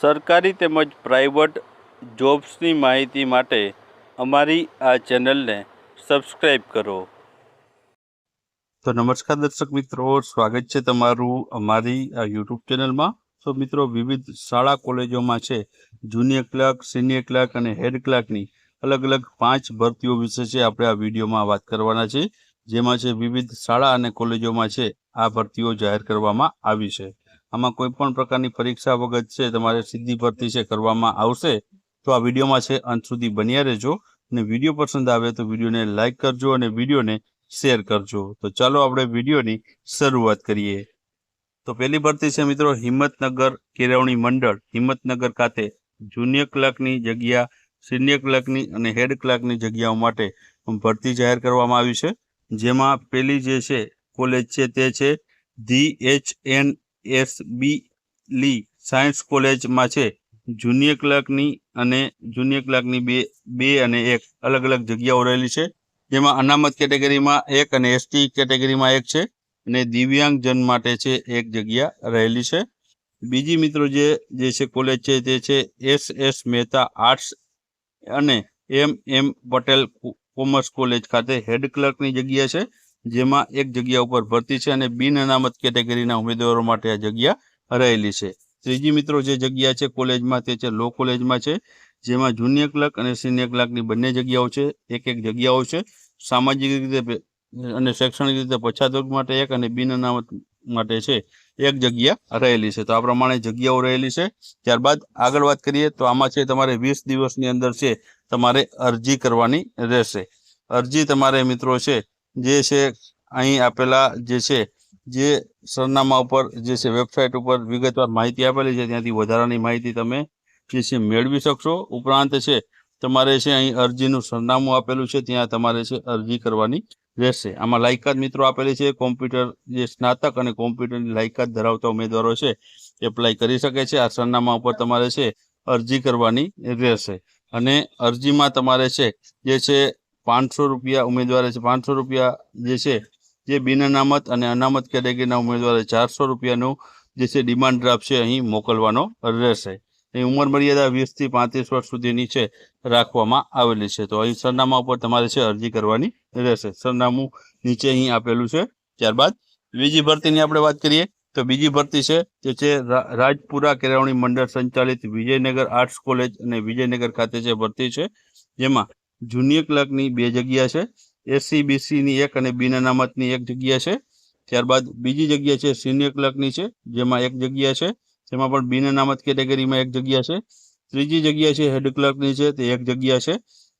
સરકારી તેમજ પ્રાઇવેટ જોબ્સની માહિતી માટે અમારી આ ચેનલને સબસ્ક્રાઈબ કરો. તો નમસ્કાર દર્શક મિત્રો, સ્વાગત છે તમારું અમારી આ યુટ્યુબ ચેનલમાં. તો મિત્રો, વિવિધ શાળા કોલેજોમાં છે, જુનિયર ક્લાર્ક, સિનિયર ક્લાર્ક અને હેડ ક્લાર્કની અલગ અલગ પાંચ ભરતીઓ વિશે છે આપણે આ વિડીયોમાં વાત કરવાના છે. જેમાં છે વિવિધ શાળા અને કોલેજોમાં છે આ ભરતીઓ જાહેર કરવામાં આવી છે. આમાં કોઈ પણ પ્રકારની પરીક્ષા વગર છે, તમારે સીધી ભરતી છે, કરવામાં આવશે, તો આ વિડીયોમાં છે, અંત સુધી બન્યા રહેજો. અને વીડિયો પસંદ આવે તો વિડીયોને લાઇક કરજો અને વિડીયોને શેર કરજો. તો ચાલો આપણે વિડીયોની શરૂઆત કરીએ. તો પહેલી ભરતી છે મિત્રો, હિંમતનગર કેળવણી મંડળ. હિંમતનગર ખાતે જુનિયર ક્લાર્કની જગ્યા, સિનિયર ક્લાર્કની અને હેડ ક્લાર્કની જગ્યાઓ માટે ભરતી જાહેર કરવામાં આવી છે. જેમાં પેલી જે છે, કોલેજ છે તે છે the H N S B લી સાયન્સ કોલેજમાં છે. જુનિયર ક્લાર્કની અને જુનિયર ક્લાર્કની બે બે અને એક અલગ અલગ જગ્યાઓ રહેલી છે. જેમાં અનામત કેટેગરીમાં એક અને એસટી કેટેગરીમાં એક છે અને દિવ્યાંગજન માટે છે એક જગ્યા રહેલી છે. બીજી મિત્રો જે જે છે કોલેજ છે તે છે એસ એસ મહેતા આર્ટ્સ અને M M Patel commerce college ખાતે હેડ ક્લર્કની જગ્યા છે. જેમાં એક જગ્યા ઉપર ભરતી છે અને બિન અનામત કેટેગરીના ઉમેદવારો માટે આ જગ્યા રહેલી છે. ત્રીજી મિત્રો જે જગ્યા છે કોલેજમાં તે છે લો કોલેજમાં છે, જેમાં જુનિયર ક્લાર્ક અને સિનિયર ક્લાર્કની બંને જગ્યાઓ છે. એક એક જગ્યાઓ છે. સામાજિક રીતે અને શૈક્ષણિક રીતે પછાત વર્ગ માટે એક અને બિન અનામત માટે છે એક જગ્યા રહેલી છે. તો આ પ્રમાણે જગ્યાઓ રહેલી છે. ત્યારબાદ આગળ વાત કરીએ તો આમાં છે તમારે વીસ દિવસની અંદર છે તમારે અરજી કરવાની રહેશે. અરજી તમારે મિત્રો છે જે છે, અહીં આપેલા જે છે, જે સરનામા ઉપર જે છે વેબસાઇટ ઉપર વિગતવાર માહિતી આપેલી છે, ત્યાંથી વધારાની માહિતી તમે જે છે, મેળવી શકશો. ઉપરાંત છે, તમારે છે, અહીં અરજીનું સરનામું આપેલું છે, ત્યાં તમારે છે, અરજી કરવાની રહેશે. આમાં લાયકાત મિત્રો આપેલી છે, કોમ્પ્યુટર જે સ્નાતક અને કોમ્પ્યુટરની લાયકાત ધરાવતા ઉમેદવારો છે એપ્લાય કરી શકે છે. આ સરનામા ઉપર તમારે છે, અરજી કરવાની રહેશે. અને અરજીમાં તમારે છે, જે છે પાંચસો રૂપિયા ઉમેદવારે છે. પાંચસો રૂપિયા જે છે, જે બિન અનામત અને અનામત કેટેગરીના ઉમેદવારે ચારસો રૂપિયાનું જે છે, ડિમાન્ડ ડ્રાફ્ટ છે, અહીં મોકલવાનો રહેશે. અહીં ઉંમર મર્યાદા વીસથી પાંત્રીસ વર્ષ સુધીની છે, રાખવામાં આવેલી છે. તો અહીં સરનામા ઉપર તમારે છે, અરજી કરવાની રહેશે. સરનામું નીચે અહીં આપેલું છે. ત્યારબાદ બીજી ભરતીની આપણે વાત કરીએ, તો બીજી ભરતી છે, જે છે રાજપુરા કેળવણી મંડળ સંચાલિત વિજયનગર આર્ટ્સ કોલેજ અને વિજયનગર ખાતે જે ભરતી છે, જેમાં જુનિયર ક્લર્કની બે જગ્યા છે એસસી બીસીની એક અને બિન અનામતની એક જગ્યા છે. ત્યારબાદ બીજી જગ્યા છે સિનિયર ક્લર્કની છે, જેમાં એક જગ્યા છે, તેમાં પણ બિન અનામત કેટેગરીમાં એક જગ્યા છે. ત્રીજી જગ્યા છે હેડ ક્લર્કની છે, તે એક જગ્યા છે,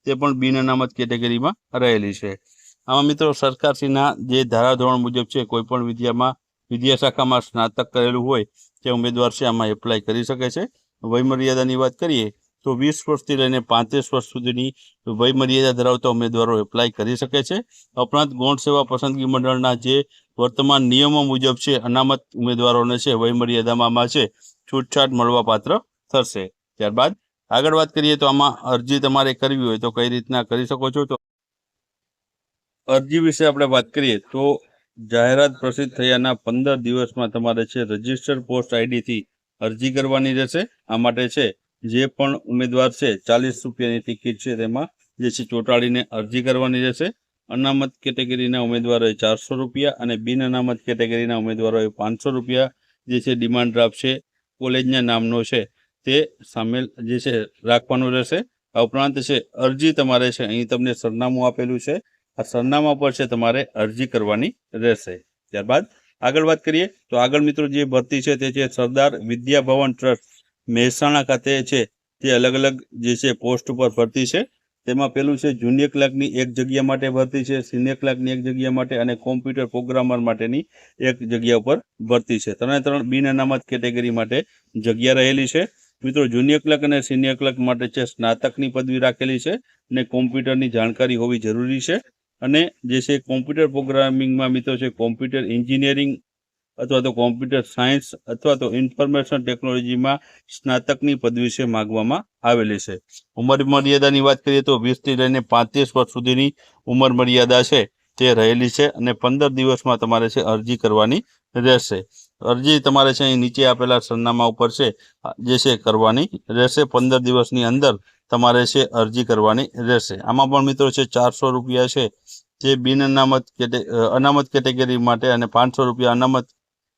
તે પણ બિન અનામત કેટેગરીમાં રહેલી છે. આમાં મિત્રો સરકારશ્રીના જે ધારાધોરણ મુજબ છે કોઈપણ વિદ્યામાં વિદ્યા શાખામાં સ્નાતક કરેલું હોય, તે ઉમેદવાર છે, આમાં એપ્લાય કરી શકે છે. વયમર્યાદાની વાત કરીએ તો વીસ વર્ષથી લઈને પાંત્રીસ વર્ષ સુધીની વયમર્યાદા ધરાવતા ઉમેદવારો એપ્લાય કરી શકે છે. ઉપરાંત ગૌણ સેવા પસંદગી મંડળના જે વર્તમાન નિયમો મુજબ છે, અનામત ઉમેદવારોને છે, વયમર્યાદામાં છે, છૂટછાટ મળવા પાત્ર થશે. ત્યારબાદ આગળ વાત કરીએ તો આમાં અરજી તમારે કરવી હોય તો કઈ રીતના કરી શકો છો? તો અરજી વિશે આપણે વાત કરીએ તો જાહેરાત પ્રસિદ્ધ થયાના પંદર દિવસમાં તમારે છે, રજિસ્ટર પોસ્ટ આઈડીથી અરજી કરવાની રહેશે. આ માટે છે જે પણ ઉમેદવાર છે, ચાલીસ રૂપિયાની ટિકિટ છે તેમાં, જે છે ચોંટાડીને અરજી કરવાની રહેશે. અનામત કેટેગરીના ઉમેદવારોએ ચારસો રૂપિયા અને બિન અનામત કેટેગરીના ઉમેદવારોએ પાંચસો રૂપિયા, જે છે ડિમાન્ડ ડ્રાફ્ટ છે, કોલેજના નામનો છે, તે સામેલ જે છે રાખવાનું રહેશે. આ ઉપરાંત છે, અરજી તમારે છે, અહીં તમને સરનામું આપેલું છે. આ સરનામા પર છે તમારે અરજી કરવાની રહેશે. ત્યારબાદ આગળ વાત કરીએ, તો આગળ મિત્રો જે ભરતી છે તે છે સરદાર વિદ્યાભવન ટ્રસ્ટ. મહેસાણા ખાતે છે, તે અલગ અલગ જે છે પોસ્ટ ઉપર ભરતી છે. તેમાં પેલું છે જુનિયર ક્લાર્કની એક જગ્યા માટે ભરતી છે સિનિયર ક્લાર્કની એક જગ્યા માટે અને કોમ્પ્યુટર પ્રોગ્રામર માટેની એક જગ્યા ઉપર ભરતી છે. ત્રણે ત્રણ બિન અનામત કેટેગરી માટે જગ્યા રહેલી છે. મિત્રો જુનિયર ક્લાર્ક અને સિનિયર ક્લાર્ક માટે છે સ્નાતકની પદવી રાખેલી છે અને કોમ્પ્યુટરની જાણકારી હોવી જરૂરી છે. અને જે છે કોમ્પ્યુટર પ્રોગ્રામિંગમાં મિત્રો છે કોમ્પ્યુટર એન્જિનિયરિંગ અથવા તો કોમ્પ્યુટર સાયન્સ અથવા તો ઇન્ફોર્મેશન ટેકનોલોજીમાં સ્નાતકની પદવી છે માગવામાં આવેલી છે. ઉંમર મર્યાદાની વાત કરીએ તો વીસથી લઈને પાંત્રીસ વર્ષ સુધીની ઉંમર મર્યાદા છે તે રહેલી છે અને પંદર દિવસમાં તમારે છે અરજી કરવાની રહેશે. અરજી તમારે છે અહીં નીચે આપેલા સરનામા ઉપર છે, જે છે કરવાની રહેશે. પંદર દિવસની અંદર તમારે છે અરજી કરવાની રહેશે. આમાં પણ મિત્રો છે ચારસો રૂપિયા છે, જે બિન અનામત કેટે, અનામત કેટેગરી માટે અને પાંચસો રૂપિયા અનામત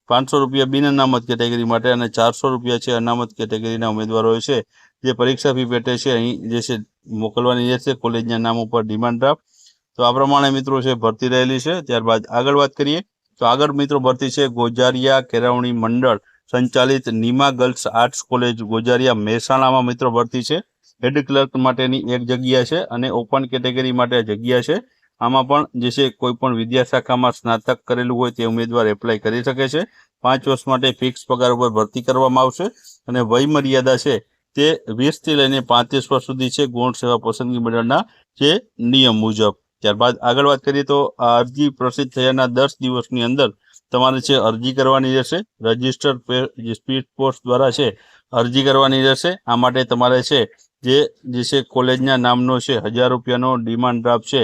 પાંચસો રૂપિયા બિન અનામત કેટેગરી માટે અને ચારસો રૂપિયા છે અનામત કેટેગરીના ઉમેદવારો છે. જે પરીક્ષા ફી પેટે છે, અહીં જે છે મોકલવાની રહેશે કોલેજના નામ ઉપર ડિમાન્ડ ડ્રાફ્ટ. તો આ પ્રમાણે મિત્રો છે ભરતી રહેલી છે. ત્યારબાદ આગળ વાત કરીએ, તો આગળ મિત્રો ભરતી છે ગોજારિયા કેળવણી મંડળ, સંચાલિત Nima girls arts college Gozaria મહેસાણામાં મિત્રો ભરતી છે. હેડ ક્લર્ક માટેની એક જગ્યા છે અને ઓપન કેટેગરી માટે જગ્યા છે. આમાં પણ જે છે, કોઈ પણ વિદ્યાશાખામાં સ્નાતક કરેલું હોય તે ઉમેદવાર એપ્લાય કરી શકે છે. પાંચ વર્ષ માટે ફિક્સ પગાર ઉપર ભરતી કરવામાં આવશે અને વય મર્યાદા છે તે વીસથી લઈને પાંત્રીસ વર્ષ સુધી છે ગૌણ સેવા પસંદગી મંડળના જે નિયમ મુજબ. ત્યારબાદ આગળ વાત કરીએ તો આ અરજી પ્રસિદ્ધ થયાના દસ દિવસની અંદર તમારે છે અરજી કરવાની રહેશે. રજિસ્ટર સ્પીડ પોસ્ટ દ્વારા છે અરજી કરવાની રહેશે. આ માટે તમારે છે જે જે છે કોલેજના નામનો છે, હજાર રૂપિયાનો ડિમાન્ડ ડ્રાફ્ટ છે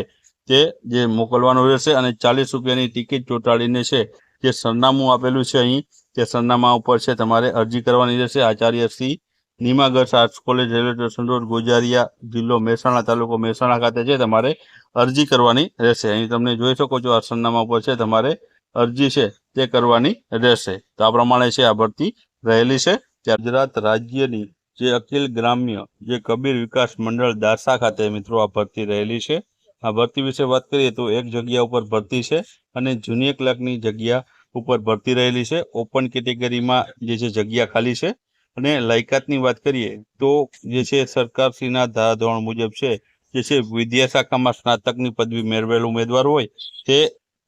તે જે મોકલવાનું રહેશે અને ચાલીસ રૂપિયાની ટિકિટ ચોંટાડીને છે, જે સરનામું આપેલું છે અહીં, તે સરનામા ઉપર છે, તમારે અરજી કરવાની રહેશે. Acharya Shri Nimagadh arts college railway station road, Gozaria જિલ્લો મહેસાણા તાલુકો મહેસાણા ખાતે છે, તમારે અરજી કરવાની રહેશે. અહીં તમને જોઈ શકો છો, આ સરનામા ઉપર છે, તમારે અરજી છે, તે કરવાની રહેશે. તો આ પ્રમાણે છે, આ ભરતી રહેલી છે. ત્યાં ગુજરાત રાજ્યની જે અખિલ ગ્રામ્ય જે કબીર વિકાસ મંડળ દાસા ખાતે મિત્રો આ ભરતી રહેલી છે. આ ભરતી વિશે વાત કરીએ તો એક જગ્યા ઉપર ભરતી છે અને જુનિયર ક્લાર્કની જગ્યા ઉપર ભરતી રહેલી છે. ઓપન કેટેગરીમાં જે છે જગ્યા ખાલી છે. અને લાયકાતની વાત કરીએ તો જે છે સરકારશ્રીના ધારાધોરણ મુજબ છે, જે છે વિદ્યાશાખામાં સ્નાતકની પદવી મેળવેલ ઉમેદવાર હોય, તે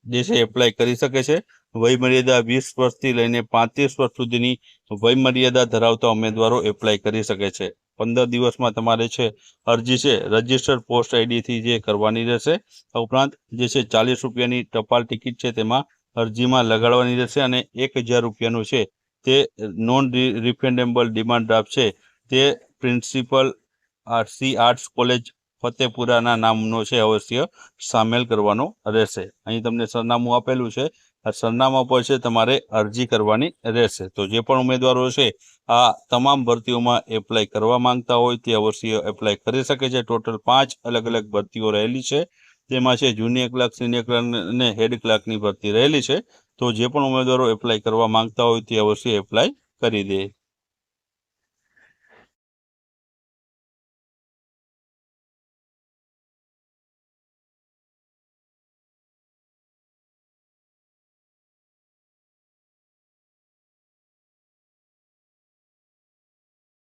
જે છે એપ્લાય કરી શકે છે. વયમર્યાદા વીસ વર્ષથી લઈને પાંત્રીસ વર્ષ સુધીની વયમર્યાદા ધરાવતા ઉમેદવારો એપ્લાય કરી શકે છે. પંદર દિવસમાં તમારે છે અરજી છે રજિસ્ટર્ડ પોસ્ટ આઈડીથી જે કરવાની રહેશે, આ ઉપરાંત જે છે ચાલીસ રૂપિયાની ટપાલ ટિકિટ છે તેમાં અરજીમાં લગાડવાની રહેશે અને એક હજાર રૂપિયાનું છે તે નોન રિફંડેબલ ડિમાન્ડ ડ્રાફ્ટ છે. તે પ્રિન્સિપલ સી આર્ટ્સ કોલેજ ફતેપુરાના નામનો છે, અવશ્ય સામેલ કરવાનો રહેશે. અહીં તમને સરનામું આપેલું છે સરનામા પર છે તમારે અરજી કરવાની રહેશે. તો જે પણ ઉમેદવારો છે, આ તમામ ભરતીઓમાં એપ્લાય કરવા માંગતા હોય તે અવશ્ય એપ્લાય કરી શકે છે. ટોટલ પાંચ અલગ અલગ ભરતીઓ રહેલી છે. તેમાં છે જુનિયર ક્લાર્ક સિનિયર ક્લાર્ક અને હેડ ક્લાર્કની ભરતી રહેલી છે. તો જે પણ ઉમેદવારો એપ્લાય કરવા માંગતા હોય તે અવશ્ય એપ્લાય કરી દે.